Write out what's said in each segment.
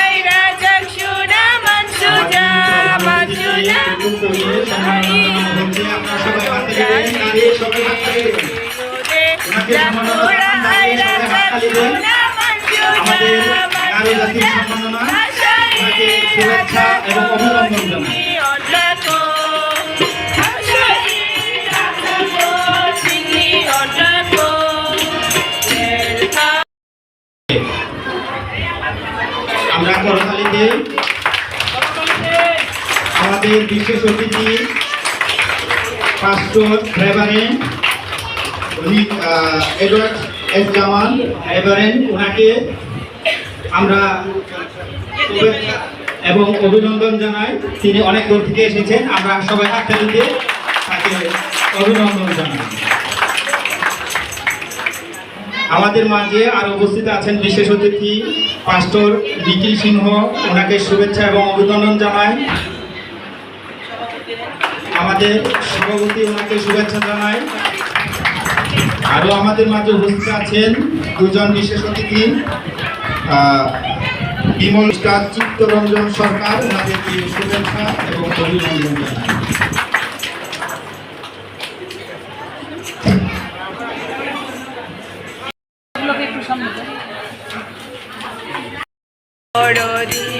Aira Jakshuna Mansuja Mansuja শুভেচ্ছা এবং আমরা করতালিতে আমাদের বিশেষ অতিথি উনি এডওয়ার্ড এস জামান রেভারেন্ট ওনাকে আমরা এবং অভিনন্দন জানাই। তিনি অনেক দূর থেকে এসেছেন, আমরা সবাই হাততালিতে তাকে অভিনন্দন জানাই। আমাদের মাঝে আর উপস্থিত আছেন বিশেষ অতিথি, পাস্টর নিখিল সিংহ, ওনাকে শুভেচ্ছা এবং অভিনন্দন জানাই। আমাদের সভাপতি ওনাকে শুভেচ্ছা জানাই। আরও আমাদের মাঝে উপস্থিত আছেন দুজন বিশেষ অতিথি বিমল চিত্তরঞ্জন সরকার, ওনাদেরকে শুভেচ্ছা এবং অভিনন্দন জানাই। একটি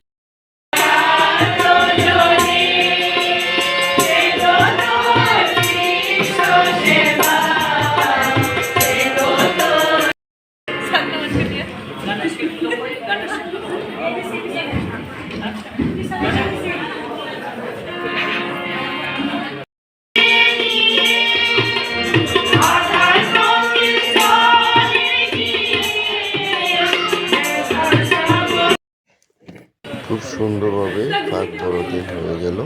খুব সুন্দরভাবে ফাঁক বড়দিন হয়ে গেল।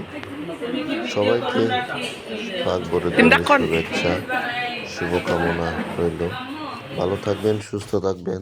সবাইকে ফাঁক বড়দিনের শুভেচ্ছা শুভকামনা রইল। ভালো থাকবেন সুস্থ থাকবেন।